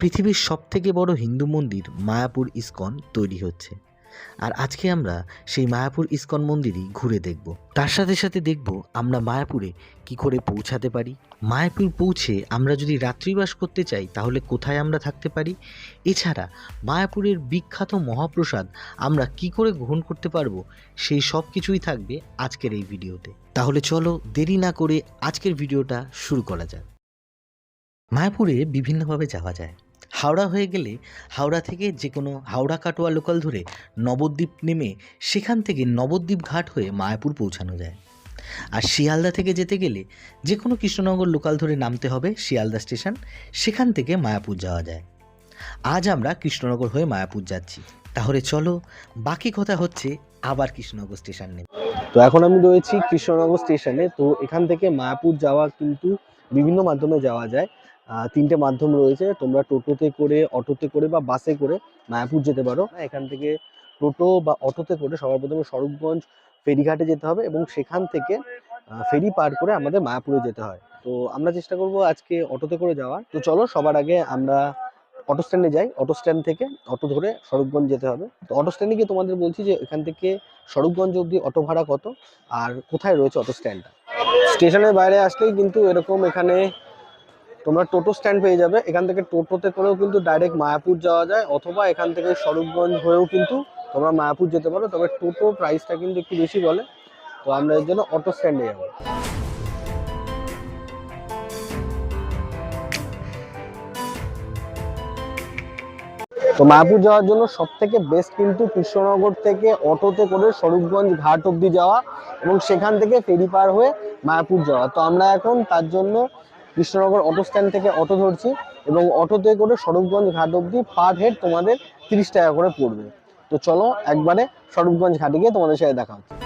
পৃথিবীর সবথেকে বড় হিন্দু মন্দির মায়াপুর ইস্কন তৈরি হচ্ছে। আর আজকে আমরা সেই মায়াপুর ইস্কন মন্দিরই ঘুরে দেখব। তার সাথে সাথে দেখব আমরা মায়াপুরে কি করে পৌঁছাতে পারি। মায়াপুর পৌঁছে আমরা যদি রাত্রিবাস করতে চাই, তাহলে কোথায় আমরা থাকতে পারি? এছাড়া মায়াপুরের বিখ্যাত মহাপ্রসাদ আমরা কি করে গ্রহণ করতে পারব, সেই সব কিছুই থাকবে আজকের এই ভিডিওতে। তাহলে চলো দেরি না করে আজকের ভিডিওটা শুরু করা যাক। মায়াপুরে বিভিন্নভাবে যাওয়া যায়। হাওড়া হয়ে গেলে হাওড়া থেকে যে কোনো হাওড়া কাটোয়া লোকাল ধরে নবদ্বীপ নেমে সেখান থেকে নবদ্বীপ ঘাট হয়ে মায়াপুর পৌঁছানো যায়। আর শিয়ালদা থেকে যেতে গেলে যে কোনো কৃষ্ণনগর লোকাল ধরে নামতে হবে শিয়ালদা স্টেশন, সেখান থেকে মায়াপুর যাওয়া যায়। আজ আমরা কৃষ্ণনগর হয়ে মায়াপুর যাচ্ছি। তাহলে চলো, বাকি কথা হচ্ছে আবার কৃষ্ণনগর স্টেশন নেবে তো এখন আমি রয়েছি কৃষ্ণনগর স্টেশনে, তো এখান থেকে মায়াপুর যাওয়া কিন্তু বিভিন্ন মাধ্যমে যাওয়া যায়। তিনটে মাধ্যম রয়েছে। তোমরা টোটোতে করে, অটোতে করে বা বাসে করে মায়াপুর যেতে পারো। এখান থেকে টোটো বা অটোতে করে সবার প্রথমে স্বরূপগঞ্জ ফেরিঘাটে যেতে হবে এবং সেখান থেকে ফেরি পার করে আমাদের মায়াপুরে যেতে হয়। তো আমরা চেষ্টা করব আজকে অটোতে করে যাওয়ার। তো চলো, সবার আগে আমরা অটো স্ট্যান্ডে যাই। অটো স্ট্যান্ড থেকে অটো ধরে স্বরূপগঞ্জ যেতে হবে। তো অটো স্ট্যান্ডে গিয়ে তোমাদের বলছি যে এখান থেকে স্বরূপগঞ্জ অবধি অটো ভাড়া কত? আর কোথায় রয়েছে অটো স্ট্যান্ডটা স্টেশনের বাইরে আসলেই কিন্তু এরকম এখানে তোমরা টোটো স্ট্যান্ড পেয়ে যাবে। এখান থেকে টোটোতে করেও কিন্তু ডাইরেক্ট মায়াপুর যাওয়া যায়, অথবা এখান থেকে স্বরূপগঞ্জ হয়েও কিন্তু তোমরা মায়াপুর যেতে পারো। তবে টোটো প্রাইসটা কিন্তু একটু বেশি বলে। তো আমরা এর জন্য অটো স্ট্যান্ডে যাব। তো মায়াপুর যাওয়ার জন্য সব থেকে বেস্ট কিন্তু কৃষ্ণনগর থেকে অটোতে করে স্বরূপগঞ্জ ঘাট অবধি যাওয়া এবং সেখান থেকে ফেরি পার হয়ে মায়াপুর যাওয়া। তো আমরা এখন তার জন্য কৃষ্ণনগর অটো স্ট্যান্ড থেকে অটো ধরছি এবং অটোতে করে স্বরূপগঞ্জ ঘাট অবধি পার হেড তোমাদের তিরিশ টাকা করে পড়বে। তো চলো একবারে স্বরূপগঞ্জ ঘাটে গিয়ে তোমাদের সাথে দেখা হচ্ছে।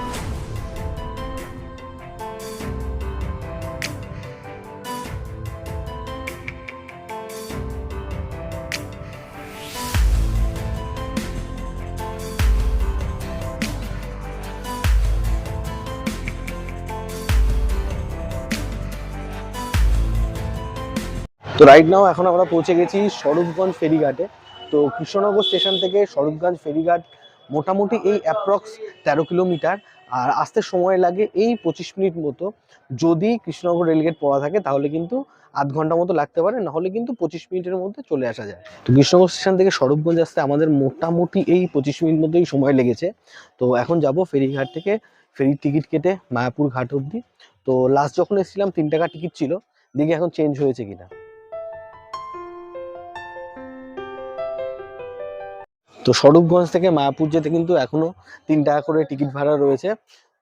তো রাইট নাও এখন আমরা পৌঁছে গেছি স্বরূপগঞ্জ ফেরিঘাটে। তো কৃষ্ণনগর স্টেশন থেকে স্বরূপগঞ্জ ফেরিঘাট মোটামুটি এই অ্যাপ্রক্স তেরো কিলোমিটার। আর আসতে সময় লাগে এই পঁচিশ মিনিট মতো। যদি কৃষ্ণনগর রেলগেট পড়া থাকে তাহলে কিন্তু আধ ঘণ্টা মতো লাগতে পারে, নাহলে কিন্তু পঁচিশ মিনিটের মধ্যে চলে আসা যায়। তো কৃষ্ণনগর স্টেশন থেকে স্বরূপগঞ্জ আসতে আমাদের মোটামুটি এই পঁচিশ মিনিট মতোই সময় লেগেছে। তো এখন যাব ফেরিঘাট থেকে ফেরির টিকিট কেটে মায়াপুর ঘাট অবধি। তো লাস্ট যখন এসেছিলাম তিন টাকা টিকিট ছিল। দেখি এখন চেঞ্জ হয়েছে কিনা। তো স্বরূপগঞ্জ থেকে মায়াপুর যেতে কিন্তু এখনও তিন টাকা করে টিকিট ভাড়া রয়েছে।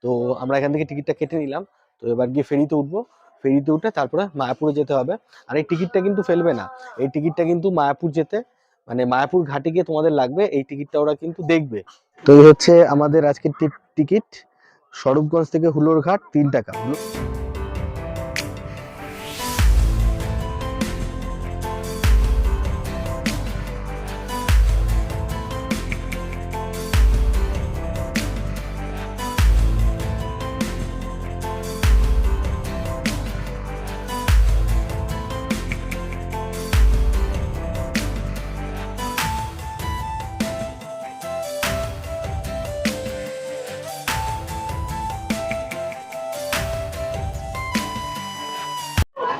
তো আমরা এখান থেকে টিকিটটা কেটে নিলাম। তো এবার গিয়ে ফেরিতে উঠবো। ফেরিতে উঠে তারপরে মায়াপুরে যেতে হবে। আর এই টিকিটটা কিন্তু ফেলবে না। এই টিকিটটা কিন্তু মায়াপুর যেতে মানে মায়াপুর ঘাটে গিয়ে তোমাদের লাগবে। এই টিকিটটা ওরা কিন্তু দেখবে। তো এই হচ্ছে আমাদের আজকের টিকিট। স্বরূপগঞ্জ থেকে হুলোর ঘাট তিন টাকা।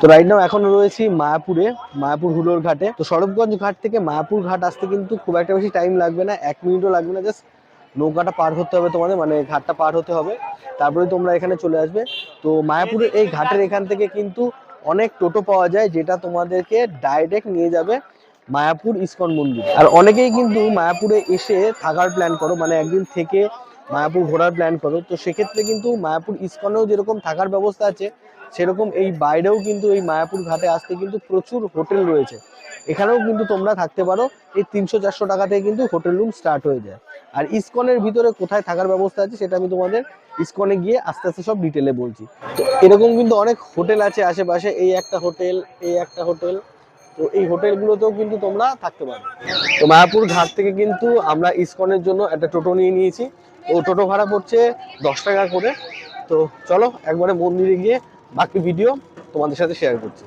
তো রাইট নাও এখন রয়েছি মায়াপুরে, মায়াপুর হুলোর ঘাটে। তো সরবগঞ্জ ঘাট থেকে মায়াপুর ঘাট আসতে কিন্তু খুব একটা বেশি টাইম লাগবে না, এক মিনিটও লাগবে না জাস্ট নৌকাটা পার হতে হবে তোমাদের মানে ঘাটটা পার হতে হবে। তারপরে তোমরা এখানে চলে আসবে। তো মায়াপুরের এই ঘাটের এখান থেকে কিন্তু অনেক টোটো পাওয়া যায়, যেটা তোমাদেরকে ডাইরেক্ট নিয়ে যাবে মায়াপুর ইস্কন মন্দির। আর অনেকেই কিন্তু মায়াপুরে এসে থাকার প্ল্যান করো মানে একদিন থেকে মায়াপুর ঘোরার প্ল্যান করো। তো সেক্ষেত্রে কিন্তু মায়াপুর ইস্কনেও যেরকম থাকার ব্যবস্থা আছে সেরকম এই বাইরেও কিন্তু এই মায়াপুর ঘাটে আসতে কিন্তু প্রচুর হোটেল রয়েছে। এখানেও কিন্তু তোমরা থাকতে পারো, এই তিনশো চারশো টাকা থেকে কিন্তু হোটেল রুম স্টার্ট হয়ে যায়। আর ইসকনের ভিতরে কোথায় থাকার ব্যবস্থা আছে সেটা আমি তোমাদের ইসকনে গিয়ে আস্তে আস্তে সব ডিটেলে বলছি। তো এরকম কিন্তু অনেক হোটেল আছে আশেপাশে, এই একটা হোটেল, এই একটা হোটেল। তো এই হোটেলগুলোতেও কিন্তু তোমরা থাকতে পারো। তো মায়াপুর ঘাট থেকে কিন্তু আমরা ইসকনের জন্য একটা টোটো নিয়ে নিয়েছি। ও টোটো ভাড়া পড়ছে দশ টাকা করে। তো চলো একবারে মন্দিরে গিয়ে বাকি ভিডিও তোমাদের সাথে শেয়ার করছি।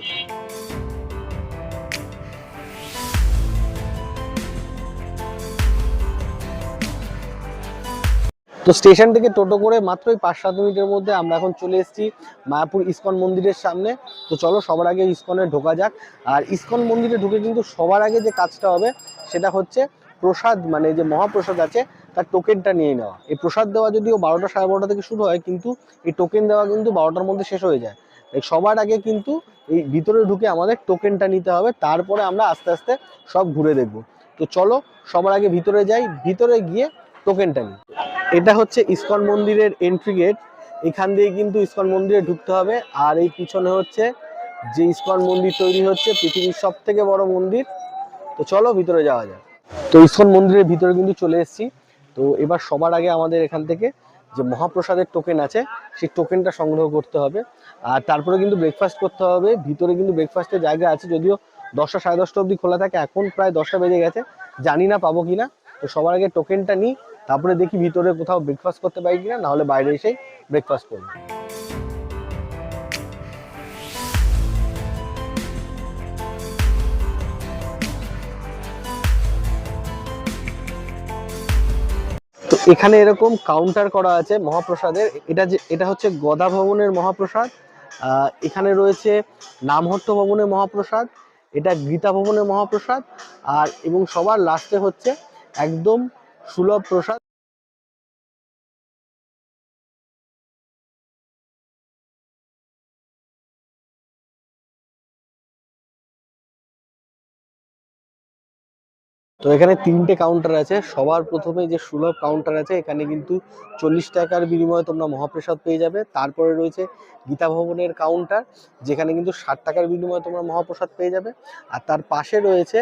তো স্টেশন থেকে টোটো করে মাত্রই পাঁচ সাত মিনিটের মধ্যে আমরা এখন চলে এসেছি মায়াপুর ইস্কন মন্দিরের সামনে। তো চলো সবার আগে ইস্কনে ঢোকা যাক। আর ইস্কন মন্দিরে ঢুকে কিন্তু সবার আগে যে কাজটা হবে সেটা হচ্ছে প্রসাদ মানে যে মহাপ্রসাদ আছে তার টোকেনটা নিয়ে নেওয়া। এই প্রসাদ দেওয়া যদিও বারোটা সাড়ে বারোটা থেকে শুরু হয়, কিন্তু এই টোকেন দেওয়া কিন্তু বারোটার মধ্যে শেষ হয়ে যায়। সবার আগে কিন্তু এই ভিতরে ঢুকে আমাদের টোকেনটা নিতে হবে, তারপরে আমরা আস্তে আস্তে সব ঘুরে দেখব। তো চলো, সবার আগে ভিতরে যাই, ভিতরে গিয়ে টোকেনটা নিই। এটা হচ্ছে ইস্কন মন্দিরের এন্ট্রি গেট এখান দিয়ে কিন্তু ইস্কন মন্দিরে ঢুকতে হবে। আর এই পিছনে হচ্ছে যে ইস্কন মন্দির তৈরি হচ্ছে, পৃথিবীর সব থেকে বড় মন্দির। তো চলো, ভিতরে যাওয়া যায় তো ইস্কন মন্দিরের ভিতরে কিন্তু চলে এসেছি। তো এবার সবার আগে আমাদের এখান থেকে যে মহাপ্রসাদের টোকেন আছে, সেই টোকেনটা সংগ্রহ করতে হবে। আর তারপরে কিন্তু ব্রেকফাস্ট করতে হবে। ভিতরে কিন্তু ব্রেকফাস্টের জায়গা আছে, যদিও দশটা সাড়ে দশটা অবধি খোলা থাকে, এখন প্রায় দশটা বেজে গেছে। জানি না পাবো কিনা। তো সবার আগে টোকেনটা নিই, তারপরে দেখি ভিতরে কোথাও ব্রেকফাস্ট করতে পারি কিনা, নাহলে বাইরে এসেই ব্রেকফাস্ট করব। এখানে এরকম কাউন্টার করা আছে মহাপ্রসাদের। এটা যে, এটা হচ্ছে গদা ভবনের মহাপ্রসাদ। এখানে রয়েছে নামহট্ট ভবনের মহাপ্রসাদ, এটা গীতা ভবনের মহাপ্রসাদ, আর এবং সবার লাস্টে হচ্ছে একদম সুলভ প্রসাদ। তো এখানে তিনটে কাউন্টার আছে। সবার প্রথমে যে সুলভ কাউন্টার আছে এখানে কিন্তু চল্লিশ টাকার বিনিময়ে তোমরা মহাপ্রসাদ পেয়ে যাবে। তারপরে রয়েছে গীতা ভবনের কাউন্টার যেখানে কিন্তু ষাট টাকার বিনিময়ে তোমরা মহাপ্রসাদ পেয়ে যাবে। আর তার পাশে রয়েছে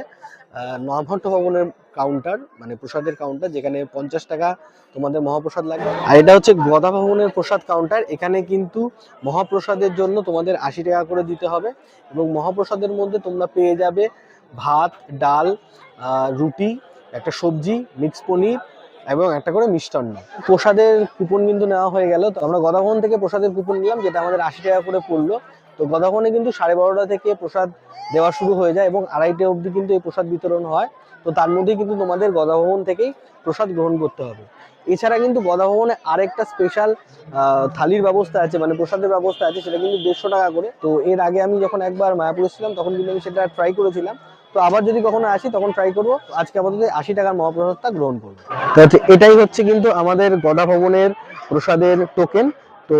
আহ, নভট্ট ভবনের কাউন্টার মানে প্রসাদের কাউন্টার যেখানে পঞ্চাশ টাকা তোমাদের মহাপ্রসাদ লাগবে। আর এটা হচ্ছে গদা ভবনের প্রসাদ কাউন্টার এখানে কিন্তু মহাপ্রসাদের জন্য তোমাদের আশি টাকা করে দিতে হবে। এবং মহাপ্রসাদের মধ্যে তোমরা পেয়ে যাবে ভাত ডাল রুটি, একটা সবজি মিক্স পনির এবং একটা করে মিষ্টান্ন। প্রসাদের কুপন কিন্তু নেওয়া হয়ে গেল। তো আমরা গদাভবন থেকে প্রসাদের কুপন নিলাম, যেটা আমাদের আশি টাকা করে পড়ল। তো গদাভবনে কিন্তু সাড়ে বারোটা থেকে প্রসাদ দেওয়া শুরু হয়ে যায় এবং আড়াইটে অবধি কিন্তু এই প্রসাদ বিতরণ হয়। তো তার মধ্যেই কিন্তু তোমাদের গদাভবন থেকেই প্রসাদ গ্রহণ করতে হবে। এছাড়া কিন্তু গদাভবনে আরেকটা স্পেশাল থালির ব্যবস্থা আছে মানে প্রসাদের ব্যবস্থা আছে, সেটা কিন্তু দেড়শো টাকা করে। তো এর আগে আমি যখন একবার মায়াপুরে ছিলাম, তখন কিন্তু আমি সেটা ট্রাই করেছিলাম। তো আবার যদি কখনো আসি, তখন ট্রাই করব। আজকে আপাতত আশি টাকার মহাপ্রসাদটা গ্রহণ করব। তো এটাই হচ্ছে কিন্তু আমাদের গদা ভবনের প্রসাদের টোকেন তো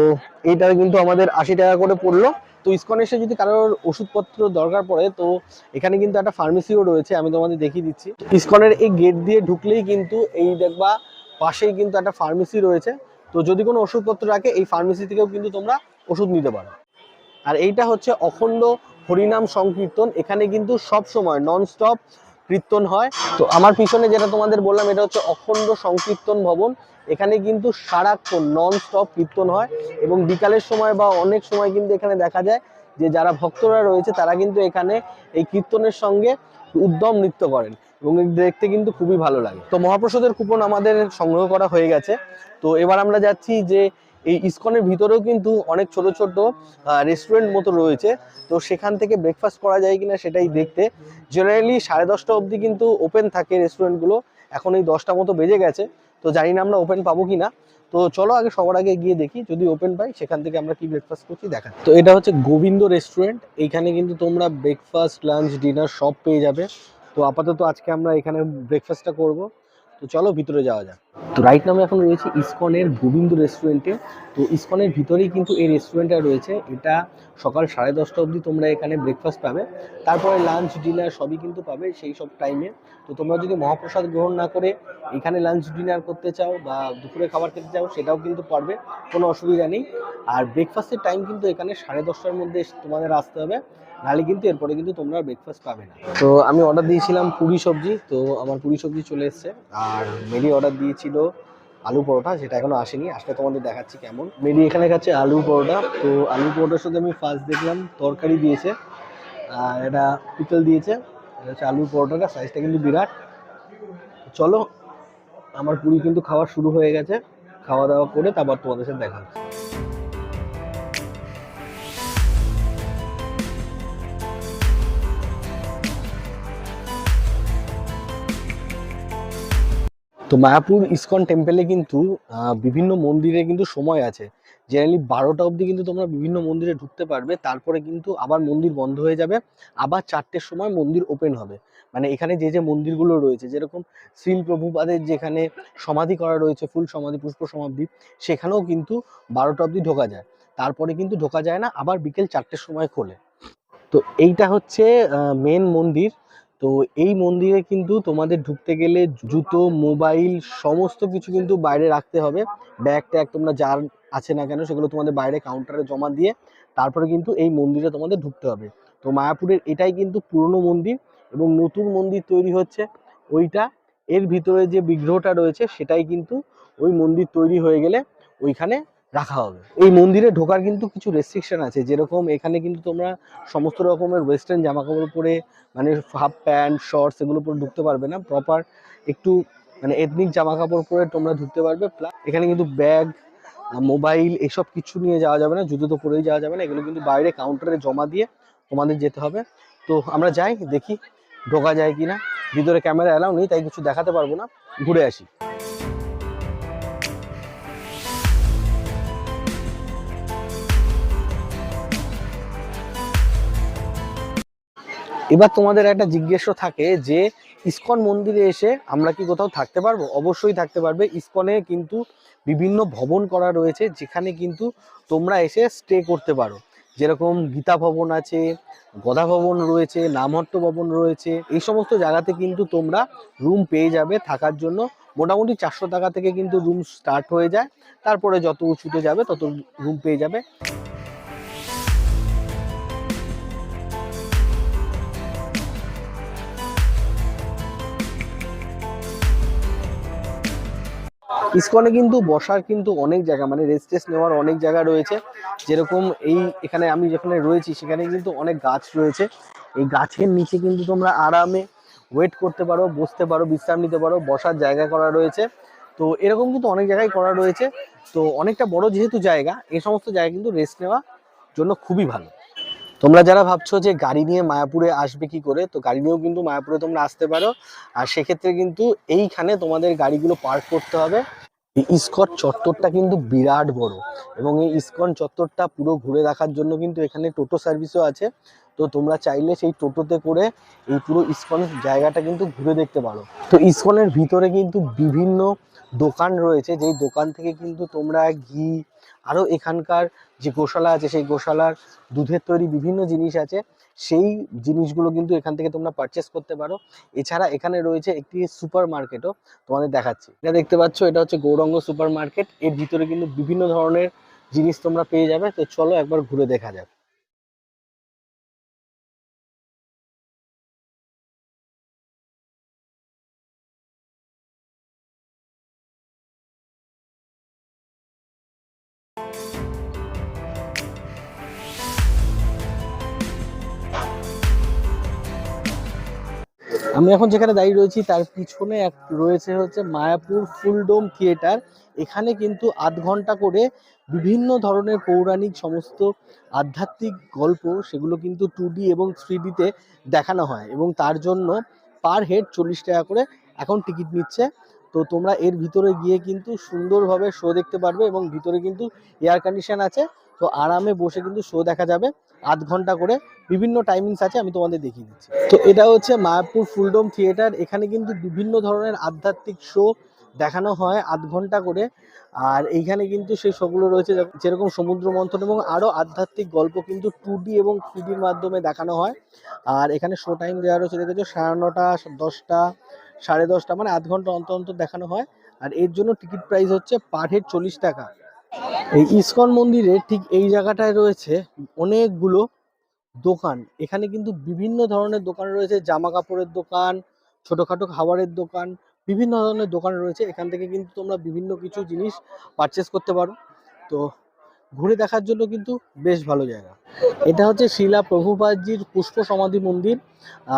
এইটা কিন্তু আমাদের আশি টাকা করে পড়ল। তো ইসকন এসে যদি কারোর ওষুধপত্র দরকার পড়ে, তো এখানে কিন্তু একটা ফার্মেসিও রয়েছে, আমি তোমাদের দেখিয়ে দিচ্ছি। ইসকনের এই গেট দিয়ে ঢুকলেই কিন্তু এই দেখবা, পাশেই কিন্তু একটা ফার্মেসি রয়েছে। তো যদি কোনো ওষুধপত্র রাখে, এই ফার্মেসি থেকেও কিন্তু তোমরা ওষুধ নিতে পারো। আর এইটা হচ্ছে অখণ্ড হরিনাম সংকীর্তন, এখানে কিন্তু সব সময় নন স্টপ কীর্তন হয়। তো আমার পিছনে যেটা তোমাদের বললাম, এটা হচ্ছে অখণ্ড সংকীর্তন ভবন। এখানে কিন্তু সারাক্ষণ নন স্টপ কীর্তন হয় এবং বিকালের সময় বা অনেক সময় কিন্তু এখানে দেখা যায় যে যারা ভক্তরা রয়েছে, তারা কিন্তু এখানে এই কীর্তনের সঙ্গে উদ্যম নৃত্য করেন এবং দেখতে কিন্তু খুবই ভালো লাগে। তো মহাপ্রসাদের কুপন আমাদের সংগ্রহ করা হয়ে গেছে। তো এবার আমরা যাচ্ছি যে এই ইস্কনের ভিতরেও কিন্তু অনেক ছোট ছোট রেস্টুরেন্ট মতো রয়েছে। তো সেখান থেকে ব্রেকফাস্ট করা যায় কিনা সেটাই দেখতে। জেনারেলি সাড়ে দশটা অবধি কিন্তু ওপেন থাকে রেস্টুরেন্টগুলো এখন এই দশটা মতো বেজে গেছে। তো জানি না আমরা ওপেন পাবো কিনা। তো চলো আগে সবার আগে গিয়ে দেখি, যদি ওপেন পাই সেখান থেকে আমরা কি ব্রেকফাস্ট করছি দেখা তো এটা হচ্ছে গোবিন্দ রেস্টুরেন্ট এইখানে কিন্তু তোমরা ব্রেকফাস্ট লাঞ্চ ডিনার সব পেয়ে যাবে। তো আপাতত আজকে আমরা এখানে ব্রেকফাস্টটা করব। তো চলো ভিতরে যাওয়া যাক। তো রাইট নামে এখন রয়েছে ইসকনের গোবিন্দ রেস্টুরেন্টে তো ইসকনের ভিতরেই কিন্তু এই রেস্টুরেন্টটা রয়েছে। এটা সকাল সাড়ে দশটা অবধি তোমরা এখানে ব্রেকফাস্ট পাবে। তারপরে লাঞ্চ ডিনার সবই কিন্তু পাবে সেই সব টাইমে তো তোমরা যদি মহাপ্রসাদ গ্রহণ না করে এখানে লাঞ্চ ডিনার করতে চাও বা দুপুরে খাবার খেতে চাও, সেটাও কিন্তু পারবে। কোনো অসুবিধা নেই। আর ব্রেকফাস্টের টাইম কিন্তু এখানে সাড়ে দশটার মধ্যে তোমাদের আসতে হবে। নাহলে কিন্তু এরপরে কিন্তু তোমরা ব্রেকফাস্ট পাবে না। তো আমি অর্ডার দিয়েছিলাম পুরি সবজি, তো আমার পুরি সবজি চলে এসেছে। আর মেরি অর্ডার দিয়েছিল আলু পরোটা, যেটা এখনও আসেনি। আসলে তোমাদের দেখাচ্ছি কেমন। মেরি এখানে খাচ্ছে আলু পরোটা। তো আলু পরোটার সাথে আমি ফার্স্ট দেখলাম তরকারি দিয়েছে। আর এটা পিতল দিয়েছে। এটা হচ্ছে আলুর পরোটাটা সাইজটা কিন্তু বিরাট। চলো, আমার পুরি কিন্তু খাওয়া শুরু হয়ে গেছে। খাওয়া দাওয়া করে তারপর তোমাদের সাথে দেখা হচ্ছে। তো মায়াপুর ইসকন টেম্পেলে কিন্তু বিভিন্ন মন্দিরে কিন্তু সময় আছে। জেনারেলি বারোটা অবধি কিন্তু তোমরা বিভিন্ন মন্দিরে ঢুকতে পারবে, তারপরে কিন্তু আবার মন্দির বন্ধ হয়ে যাবে, আবার চারটের সময় মন্দির ওপেন হবে। মানে এখানে যে যে মন্দিরগুলো রয়েছে, যেরকম শ্রীল প্রভুপাদের যেখানে সমাধি করা রয়েছে, ফুল সমাধি, পুষ্প সমাধি, সেখানেও কিন্তু বারোটা অবধি ঢোকা যায়। তারপরে কিন্তু ঢোকা যায় না, আবার বিকেল চারটের সময় খোলে। তো এইটা হচ্ছে মেন মন্দির। তো এই মন্দিরে কিন্তু তোমাদের ঢুকতে গেলে জুতো, মোবাইল, সমস্ত কিছু কিন্তু বাইরে রাখতে হবে। ব্যাগ ট্যাগ তোমরা যার আছে না কেন সেগুলো তোমাদের বাইরে কাউন্টারে জমা দিয়ে তারপরে কিন্তু এই মন্দিরে তোমাদের ঢুকতে হবে। তো মায়াপুরের এটাই কিন্তু পুরনো মন্দির এবং নতুন মন্দির তৈরি হচ্ছে। ওইটা এর ভিতরে যে বিগ্রহটা রয়েছে সেটাই কিন্তু ওই মন্দির তৈরি হয়ে গেলে ওইখানে রাখা হবে। এই মন্দিরে ঢোকার কিন্তু কিছু রেস্ট্রিকশন আছে। যেরকম এখানে কিন্তু তোমরা সমস্ত রকমের ওয়েস্টার্ন জামা কাপড় পরে মানে হাফ প্যান্ট শর্টস এগুলো পরে ঢুকতে পারবে না। প্রপার একটু মানে এথনিক জামা কাপড় পরে তোমরা ঢুকতে পারবে। প্লাস এখানে কিন্তু ব্যাগ মোবাইল এসব কিছু নিয়ে যাওয়া যাবে না। জুতো তো পরেই যাওয়া যাবে না। এগুলো কিন্তু বাইরে কাউন্টারে জমা দিয়ে তোমাদের যেতে হবে। তো আমরা যাই, দেখি ঢোকা যায় কি না ভিতরে ক্যামেরা অ্যালাউ নেই, তাই কিছু দেখাতে পারব না। ঘুরে আসি। এবার তোমাদের একটা জিজ্ঞেস থাকে যে, ইস্কন মন্দিরে এসে আমরা কি কোথাও থাকতে পারব? অবশ্যই থাকতে পারবে। ইস্কনে কিন্তু বিভিন্ন ভবন করা রয়েছে, যেখানে কিন্তু তোমরা এসে স্টে করতে পারো। যেরকম গীতা ভবন আছে, গদা ভবন রয়েছে, নামহট্ট ভবন রয়েছে, এই সমস্ত জায়গাতে কিন্তু তোমরা রুম পেয়ে যাবে থাকার জন্য। মোটামুটি চারশো টাকা থেকে কিন্তু রুম স্টার্ট হয়ে যায়। তারপরে যত উঁচুতে যাবে, তত রুম পেয়ে যাবে। ইসকনে কিন্তু বসার কিন্তু অনেক জায়গা মানে রেস্ট টেস্ট নেওয়ার অনেক জায়গা রয়েছে। যেরকম এই এখানে আমি যেখানে রয়েছি, সেখানে কিন্তু অনেক গাছ রয়েছে। এই গাছের নিচে কিন্তু তোমরা আরামে ওয়েট করতে পারো, বসতে পারো, বিশ্রাম নিতে পারো, বসার জায়গা করা রয়েছে। তো এরকম কিন্তু অনেক জায়গায় করা রয়েছে। তো অনেকটা বড় যেহেতু জায়গা, এই সমস্ত জায়গা কিন্তু রেস্ট নেওয়ার জন্য খুবই ভালো। তোমরা যারা ভাবছ যে গাড়ি নিয়ে মায়াপুরে আসবে কি করে, তো গাড়ি নিয়েও কিন্তু মায়াপুরে তোমরা আসতে পারো। আর সেক্ষেত্রে কিন্তু এইখানে তোমাদের গাড়িগুলো পার্ক করতে হবে। এই ইস্কন চত্বরটা কিন্তু বিরাট বড় এবং এই ইস্কন চত্বরটা পুরো ঘুরে দেখার জন্য কিন্তু এখানে টোটো সার্ভিসও আছে। তো তোমরা চাইলে সেই টোটোতে করে এই পুরো ইস্কন জায়গাটা কিন্তু ঘুরে দেখতে পারো। তো ইস্কনের ভিতরে কিন্তু বিভিন্ন দোকান রয়েছে, যেই দোকান থেকে কিন্তু তোমরা ঘি আরও এখানকার যে গোশালা আছে, সেই গোশালার দুধের তৈরি বিভিন্ন জিনিস আছে। সেই জিনিসগুলো কিন্তু এখান থেকে তোমরা পারচেস করতে পারো। এছাড়া এখানে রয়েছে একটি সুপার মার্কেটও তোমাদের দেখাচ্ছি। এটা দেখতে পাচ্ছ, এটা হচ্ছে গৌরঙ্গ সুপার মার্কেট এর ভিতরে কিন্তু বিভিন্ন ধরনের জিনিস তোমরা পেয়ে যাবে। তো চলো একবার ঘুরে দেখা যাক। আমি এখন যেখানে দাঁড়িয়ে রয়েছি, তার পিছনে এক রয়েছে হচ্ছে মায়াপুর ফুলডোম থিয়েটার। এখানে কিন্তু আধ ঘণ্টা করে বিভিন্ন ধরনের পৌরাণিক সমস্ত আধ্যাত্মিক গল্প সেগুলো কিন্তু টু এবং থ্রি দেখানো হয় এবং তার জন্য পার হেড চল্লিশ টাকা করে এখন টিকিট নিচ্ছে। তো তোমরা এর ভিতরে গিয়ে কিন্তু সুন্দরভাবে শো দেখতে পারবে এবং ভিতরে কিন্তু এয়ার কন্ডিশন আছে, তো আরামে বসে কিন্তু শো দেখা যাবে। আধ ঘণ্টা করে বিভিন্ন টাইমিংস আছে, আমি তোমাদের দেখিয়ে দিচ্ছি। তো এটা হচ্ছে মায়াপুর ফুলডোম থিয়েটার এখানে কিন্তু বিভিন্ন ধরনের আধ্যাত্মিক শো দেখানো হয় আধ ঘণ্টা করে। আর এইখানে কিন্তু সেই শোগুলো রয়েছে যেরকম- সমুদ্র মন্থন এবং আরও আধ্যাত্মিক গল্প কিন্তু টু এবং থ্রিডির মাধ্যমে দেখানো হয়। আর এখানে শো টাইম দেওয়া রয়েছে দেখেছ সাড়ে নটা, দশটা, সাড়ে দশটা মানে আধ ঘণ্টা অন্তর অন্তর দেখানো হয়। আর এর জন্য টিকিট প্রাইস হচ্ছে পার হেড চল্লিশ টাকা। এই ইস্কন মন্দিরে ঠিক এই জায়গাটায় রয়েছে অনেকগুলো দোকান। এখানে কিন্তু বিভিন্ন ধরনের দোকান রয়েছে জামা কাপড়ের দোকান, ছোটোখাটো খাবারের দোকান, বিভিন্ন ধরনের দোকান রয়েছে। এখান থেকে কিন্তু তোমরা বিভিন্ন কিছু জিনিস পারচেস করতে পারো। তো ঘুরে দেখার জন্য কিন্তু বেশ ভালো জায়গা। এটা হচ্ছে শিলা প্রভুপাদজির পুষ্প সমাধি মন্দির।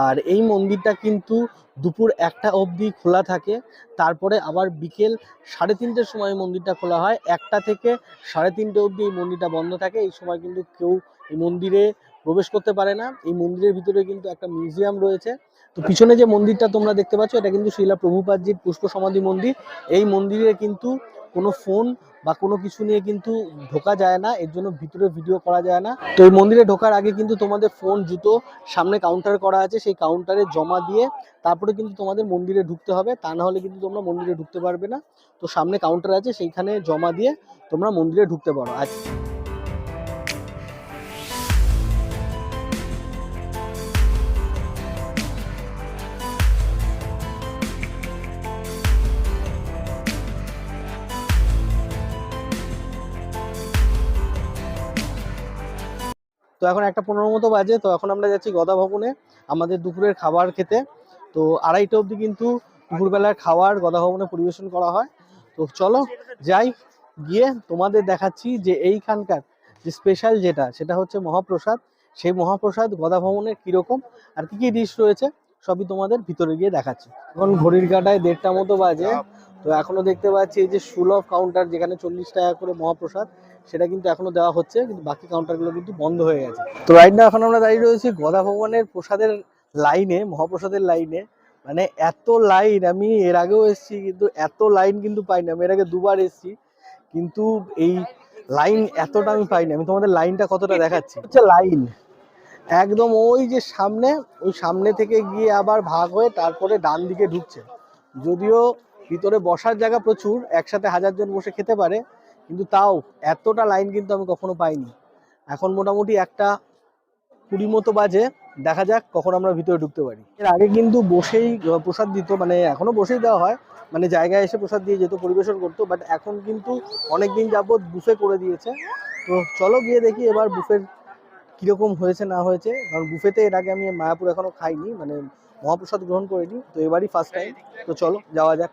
আর এই মন্দিরটা কিন্তু দুপুর একটা অবধি খোলা থাকে। তারপরে আবার বিকেল সাড়ে তিনটের সময় মন্দিরটা খোলা হয়। একটা থেকে সাড়ে তিনটে অবধি এই মন্দিরটা বন্ধ থাকে। এই সময় কিন্তু কেউ এই মন্দিরে প্রবেশ করতে পারে না। এই মন্দিরের ভিতরে কিন্তু একটা মিউজিয়াম রয়েছে। তো পিছনে যে মন্দিরটা তোমরা দেখতে পাচ্ছ, এটা কিন্তু শিলা প্রভুপাদজির পুষ্প সমাধি মন্দির। এই মন্দিরে কিন্তু কোনো ফোন বা কোনো কিছু নিয়ে কিন্তু ঢোকা যায় না, এর জন্য ভিতরে ভিডিও করা যায় না। তো এই মন্দিরে ঢোকার আগে কিন্তু তোমাদের ফোন, জুতো, সামনে কাউন্টার করা আছে, সেই কাউন্টারে জমা দিয়ে তারপরে কিন্তু তোমাদের মন্দিরে ঢুকতে হবে। তা না হলে কিন্তু তোমরা মন্দিরে ঢুকতে পারবে না। তো সামনে কাউন্টার আছে, সেইখানে জমা দিয়ে তোমরা মন্দিরে ঢুকতে পারো। আর তো এখন একটা পনেরো মতো বাজে, তো এখন আমরা যাচ্ছি গদা ভবনে, আমাদের দুপুরের খাবার খেতে। তো আড়াইটা অবধি কিন্তু দুপুরবেলার খাবার গদা ভবনে পরিবেশন করা হয়। তো চলো যাই, গিয়ে তোমাদের দেখাচ্ছি যে এইখানকার যে স্পেশাল যেটা, সেটা হচ্ছে মহাপ্রসাদ। সেই মহাপ্রসাদ গদা ভবনের কীরকম, আর কি কি ডিশ রয়েছে, সবই তোমাদের ভিতরে গিয়ে দেখাচ্ছি। এখন ঘড়ির কাটায় দেড়টা মতো বাজে তো এখনও দেখতে পাচ্ছি এই যে সুলভ কাউন্টার যেখানে চল্লিশ টাকা করে মহাপ্রসাদ, সেটা কিন্তু এখনও দেওয়া হচ্ছে, কিন্তু বাকি কাউন্টারগুলো কিন্তু বন্ধ হয়ে গেছে। তো রাইট না এখন আমরা দাঁড়িয়ে রয়েছি গদা ভগবানের প্রসাদের লাইনে মহাপ্রসাদের লাইনে মানে এত লাইন আমি এর আগেও এসেছি, কিন্তু এত লাইন কিন্তু পাইনি। আমি এর আগে দুবার এসেছি, কিন্তু এই লাইন এতটা আমি পাইনি। আমি তোমাদের লাইনটা কতটা দেখাচ্ছি? হচ্ছে লাইন একদম ওই যে সামনে, ওই সামনে থেকে গিয়ে আবার ভাগ হয়ে তারপরে ডান দিকে ঢুকছে। যদিও ভিতরে বসার জায়গা প্রচুর, একসাথে হাজার জন বসে খেতে পারে, কিন্তু তাও এতটা লাইন কিন্তু আমি কখনো পাইনি। এখন মোটামুটি একটা কুড়ি মতো বাজে, দেখা যাক কখন আমরা ভিতরে ঢুকতে পারি। এর আগে কিন্তু বসেই প্রসাদ দিত মানে এখনও বসেই দেওয়া হয় মানে জায়গায় এসে প্রসাদ দিয়ে যেত, পরিবেশন করতো বাট এখন কিন্তু অনেক দিন যাবৎ বুফে করে দিয়েছে। তো চলো গিয়ে দেখি এবার বুফের কীরকম হয়েছে, না হয়েছে, কারণ বুফেতে এর আগে আমি মায়াপুর এখনও খাইনি মানে মহাপ্রসাদ গ্রহণ করিনি, তো এবারই ফার্স্ট টাইম তো চলো, যাওয়া যাক।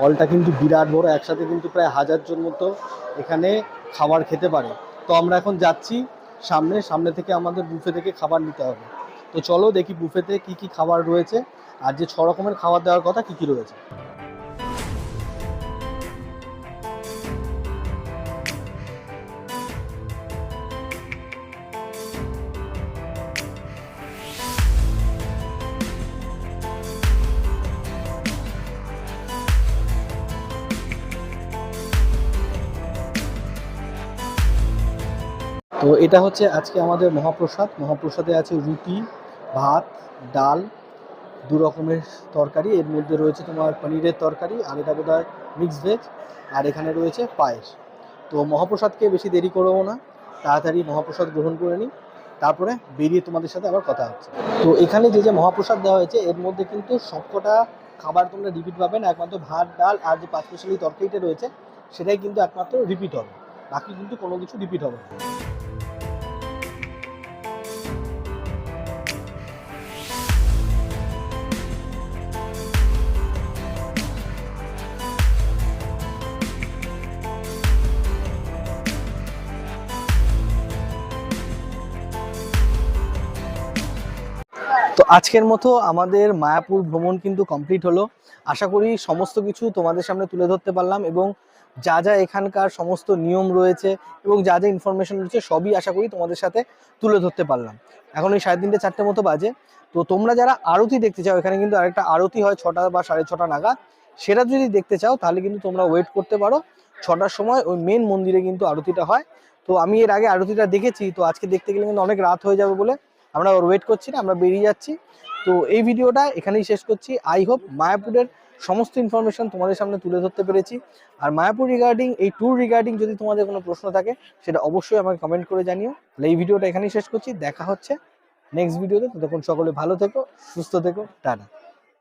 হলটা কিন্তু বিরাট বড়, একসাথে কিন্তু প্রায় হাজার জন মতো এখানে খাবার খেতে পারে। তো আমরা এখন যাচ্ছি সামনে সামনে থেকে আমাদের বুফে থেকে খাবার নিতে হবে। তো চলো দেখি বুফেতে কি কি খাবার রয়েছে। আর যে ছ রকমের খাবার দেওয়ার কথা কি কি রয়েছে? তো এটা হচ্ছে আজকে আমাদের মহাপ্রসাদ। মহাপ্রসাদে আছে রুটি, ভাত, ডাল দু রকমের তরকারি, এর মধ্যে রয়েছে তোমার পনিরের তরকারি আর এটা বোধ মিক্সড ভেজ আর এখানে রয়েছে পায়েস। তো মহাপ্রসাদকে বেশি দেরি করব না, তাড়াতাড়ি মহাপ্রসাদ গ্রহণ করে নিই, তারপরে বেরিয়ে তোমাদের সাথে আবার কথা হচ্ছে। তো এখানে যে যে মহাপ্রসাদ দেওয়া হয়েছে, এর মধ্যে কিন্তু সবকটা খাবার তোমরা রিপিট পাবে না, একমাত্র ভাত, ডাল আর যে পাঁচ পাঁচমিশালি তরকারিটা রয়েছে, সেটাই কিন্তু একমাত্র রিপিট হবে। বাকি কিন্তু কোনো কিছু রিপিট হবে না। তো আজকের মতো আমাদের মায়াপুর ভ্রমণ কিন্তু কমপ্লিট হলো। আশা করি সমস্ত কিছু তোমাদের সামনে তুলে ধরতে পারলাম এবং যা যা এখানকার সমস্ত নিয়ম রয়েছে এবং যা যা ইনফরমেশন রয়েছে সবই আশা করি তোমাদের সাথে তুলে ধরতে পারলাম। এখন এই সাড়ে তিনটে চারটে মতো বাজে। তো তোমরা যারা আরতি দেখতে চাও, এখানে কিন্তু আরেকটা আরতি হয় ছটা বা সাড়ে ছটা নাগাদ। সেটা যদি দেখতে চাও, তাহলে কিন্তু তোমরা ওয়েট করতে পারো। ছটার সময় ওই মেন মন্দিরে কিন্তু আরতিটা হয়। তো আমি এর আগে আরতিটা দেখেছি, তো আজকে দেখতে গেলে কিন্তু অনেক রাত হয়ে যাবে বলে। আমরা ওর ওয়েট করছি না, আমরা বেরিয়ে যাচ্ছি। তো এই ভিডিওটা এখানেই শেষ করছি। আই হোপ মায়াপুরের সমস্ত ইনফরমেশন তোমাদের সামনে তুলে ধরতে পেরেছি। আর মায়াপুর রিগার্ডিং এই ট্যুর রিগার্ডিং যদি তোমাদের কোনো প্রশ্ন থাকে, সেটা অবশ্যই আমাকে কমেন্ট করে জানিও। তাহলে এই ভিডিওটা এখানেই শেষ করছি। দেখা হচ্ছে নেক্সট ভিডিওতে ততক্ষণ সকলে ভালো থেকো, সুস্থ থেকো। টাটা।